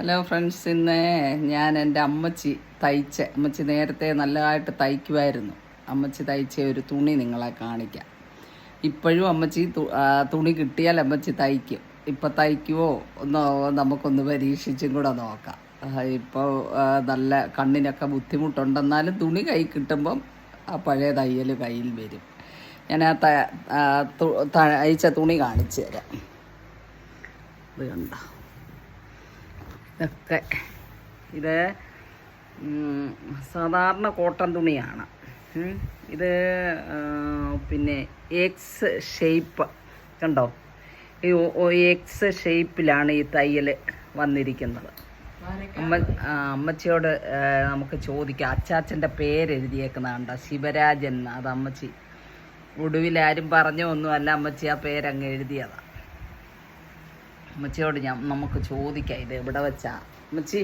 Hello friends ഇന്ന് ഞാൻ എന്റെ അമ്മച്ചി തയ്ച്ച അമ്മച്ചി നേരത്തെ നല്ലതായിട്ട് തയ്ക്കുമായിരുന്നു അമ്മച്ചി തയ്ച്ച ഒരു തുണി നിങ്ങളെ കാണിക്കാം. ഇപ്പോഴും അമ്മച്ചി തുണി കിട്ടിയാൽ അമ്മച്ചി തയ്ക്കും. ഇപ്പം തയ്ക്കുമോ ഒന്ന് നമുക്കൊന്ന് പരീക്ഷിച്ചും കൂടെ നോക്കാം. ഇപ്പോൾ നല്ല കണ്ണിനൊക്കെ ബുദ്ധിമുട്ടുണ്ടെന്നാലും തുണി കൈ കിട്ടുമ്പം ആ പഴയ തയ്യൽ കയ്യിൽ വരും. ഞാൻ ആ തയ്ച്ച തുണി കാണിച്ചു തരാം. ഇത് കണ്ടോ? ഇതൊക്കെ. ഇത് സാധാരണ കോട്ടൺ തുണിയാണ്. ഇത് പിന്നെ എക്സ് ഷേപ്പ് കണ്ടോ? ഈ എക്സ് ഷേപ്പിലാണ് ഈ തയ്യൽ വന്നിരിക്കുന്നത്. അമ്മ അമ്മച്ചിയോട് നമുക്ക് ചോദിക്കാം. അച്ചാച്ചന്റെ പേര് എഴുതിയേക്കുന്നതാണ്ട ശിവരാജൻ. അത് അമ്മച്ചി. ഒടുവിൽ ആരും പറഞ്ഞോ ഒന്നുമല്ല. അമ്മച്ചി ആ പേരങ്ങ് എഴുതിയതാണ് അമ്മച്ചിയോട് ഞാൻ നമുക്ക് ചോദിക്കാം ഇത് എവിടെ വെച്ചാ? അമ്മച്ചി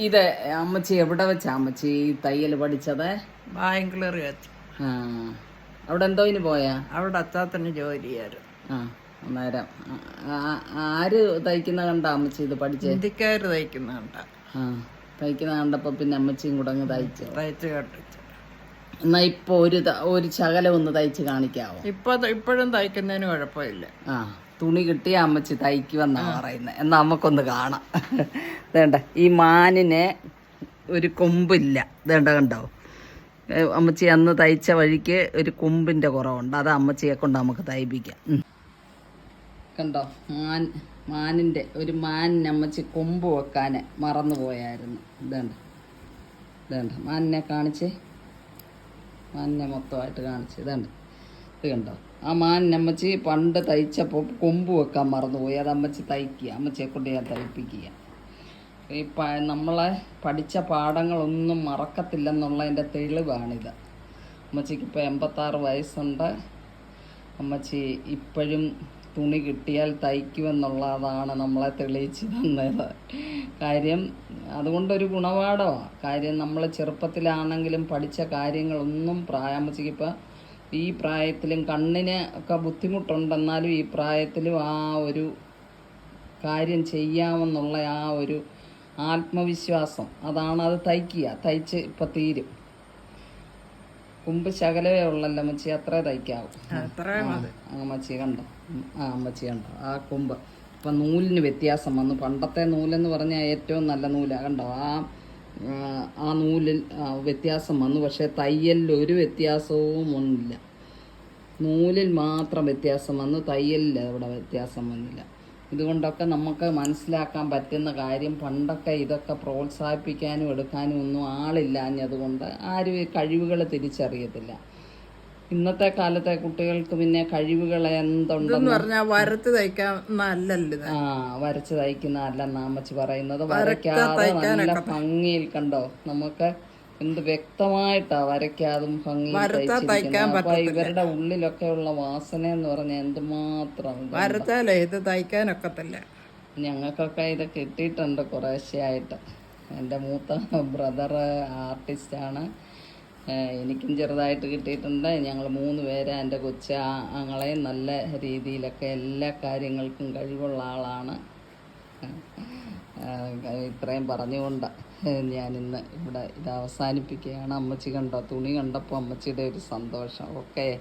ഇത് അമ്മച്ചി എവിടെ വെച്ചാ? അമ്മച്ചി തയ്യൽ പഠിച്ചത്? ബാംഗ്ലൂർ വെച്ച്. ആ. അവിടെ എന്തോ ഇനി പോയാ? അവിടെ അച്ചാത്തന് ജോലി ചെയ്യാറ് ആ അന്നേരം. ആര് തയ്ക്കുന്ന കണ്ട അമ്മച്ചി ഇത് പഠിച്ചേ? തയ്ക്കുന്ന കണ്ട. ആ തയ്ക്കുന്ന കണ്ടപ്പോ പിന്നെ അമ്മച്ചിയും കൂടെ അങ്ങ് തയ്ച്ചു? തയ്ച്ച് കട്ടിച്ച് എന്നാ ഇപ്പൊ ഒരു ഒരു ശകലം ഒന്ന് തയ്ച്ച് കാണിക്കാവോ? ഇപ്പൊ ഇപ്പോഴും തയ്ക്കുന്നതിന് കുഴപ്പമില്ല. ആ. തുണി കിട്ടിയ അമ്മച്ചി വന്നാ പറയുന്നത് എന്നാ നമുക്കൊന്ന് കാണാം. വേണ്ട ഈ മാനിനെ ഒരു കൊമ്പില്ല. വേണ്ട കണ്ടോ? അമ്മച്ചി അന്ന് തയ്ച്ച വഴിക്ക് ഒരു കൊമ്പിന്റെ കുറവുണ്ട്. അത് അമ്മച്ചിയെ കൊണ്ട് നമുക്ക് തയ്പ്പിക്കാം. കണ്ടോ? മാൻ മാനിന്റെ ഒരു മാനിന് അമ്മച്ചി കൊമ്പ് വെക്കാൻ മറന്നു പോയായിരുന്നു. ഇതേണ്ട ഇതേണ്ട. മാനിനെ കാണിച്ച്? മാനിനെ മൊത്തമായിട്ട് കാണിച്ച്. ഇതേണ്ട ഇത് കണ്ടോ? ആ മാനിനെ അമ്മച്ചി പണ്ട് തയ്ച്ചപ്പോൾ കൊമ്പ് വെക്കാൻ മറന്നുപോയി. അത് അമ്മച്ചി തയ്ക്കുക. അമ്മച്ചിയെ കൊണ്ട് ഞാൻ തയ്പ്പിക്കുക. ഈ പ നമ്മളെ പഠിച്ച പാഠങ്ങളൊന്നും മറക്കത്തില്ലെന്നുള്ളതിന്റെ തെളിവാണിത്. അമ്മച്ചിക്ക് ഇപ്പോൾ എൺപത്താറ് വയസ്സുണ്ട്. അമ്മച്ചി ഇപ്പോഴും തുണി കിട്ടിയാൽ തയ്ക്കുമെന്നുള്ളതാണ് നമ്മളെ തെളിയിച്ച് തന്നത്. കാര്യം അതുകൊണ്ടൊരു ഗുണപാഠമാണ് കാര്യം നമ്മൾ ചെറുപ്പത്തിലാണെങ്കിലും പഠിച്ച കാര്യങ്ങളൊന്നും പ്രായ അമ്മച്ചിക്ക് ഇപ്പം ഈ പ്രായത്തിലും കണ്ണിന് ഒക്കെ ബുദ്ധിമുട്ടുണ്ടെന്നാലും ഈ പ്രായത്തിലും ആ ഒരു കാര്യം ചെയ്യാമെന്നുള്ള ആ ഒരു ആത്മവിശ്വാസം അതാണ് അത് തയ്ക്കുക. തയ്ച്ച് ഇപ്പം തീരും. കുമ്പ് ശകലമേ ഉള്ളല്ലോ മച്ചി അത്ര തയ്ക്കാവും. അമ്മച്ചി കണ്ടോ? ആ അമ്മച്ചി കണ്ടോ? ആ കുമ്പ്. ഇപ്പം നൂലിന് വ്യത്യാസം വന്നു. പണ്ടത്തെ നൂലെന്ന് പറഞ്ഞാൽ ഏറ്റവും നല്ല നൂലാണ് കണ്ടോ? ആ ആ, നൂലിൽ വ്യത്യാസം വന്നു. പക്ഷേ തയ്യലിൽ ഒരു വ്യത്യാസവും ഒന്നില്ല നൂലിൽ മാത്രം വ്യത്യാസം വന്നു. തയ്യലിൽ അവിടെ വ്യത്യാസം വന്നില്ല. ഇതുകൊണ്ടൊക്കെ നമുക്ക് മനസ്സിലാക്കാൻ പറ്റുന്ന കാര്യം പണ്ടൊക്കെ ഇതൊക്കെ പ്രോത്സാഹിപ്പിക്കാനും എടുക്കാനും ഒന്നും ആളില്ലാഞ്ഞതുകൊണ്ട് ആരും കഴിവുകൾ തിരിച്ചറിയത്തില്ല. ഇന്നത്തെ കാലത്തെ കുട്ടികൾക്ക് പിന്നെ കഴിവുകൾ എന്തുണ്ടെന്ന് പറഞ്ഞാൽ വരത്ത് തയ്ക്കാൻ ആ വരച്ച് തയ്ക്കുന്ന അല്ല നാമച്ച് പറയുന്നത്. വരയ്ക്കാതെ നല്ല ഭംഗിയിൽ കണ്ടോ? നമുക്ക് എന്ത് വ്യക്തമായിട്ടാ വരയ്ക്കാതും തയ്ച്ചിരിക്കുന്നത്. അപ്പൊ ഇവരുടെ ഉള്ളിലൊക്കെ ഉള്ള വാസന എന്ന് പറഞ്ഞ എന്തുമാത്രം. വരത്താലേ ഇത് തയ്ക്കാനൊക്കത്തില്ല. ഞങ്ങൾക്കൊക്കെ ഇത് കിട്ടിയിട്ടുണ്ട് കുറേശ്ശെയായിട്ട്. എന്റെ മൂത്ത ബ്രദർ ആർട്ടിസ്റ്റാണ്. എനിക്കും ചെറുതായിട്ട് കിട്ടിയിട്ടുണ്ട്. ഞങ്ങൾ മൂന്ന് പേര് എന്റെ കൊച്ച ആങ്ങളെ നല്ല രീതിയിലൊക്കെ എല്ലാ കാര്യങ്ങൾക്കും കഴിവുള്ള ആളാണ്. ഇത്രയും പറഞ്ഞുകൊണ്ട് ഞാനിന്ന് ഇവിടെ ഇത് അവസാനിപ്പിക്കുകയാണ്. അമ്മച്ചി കണ്ടോ? തുണി കണ്ടപ്പോൾ അമ്മച്ചിയുടെ ഒരു സന്തോഷം. ഓക്കെ.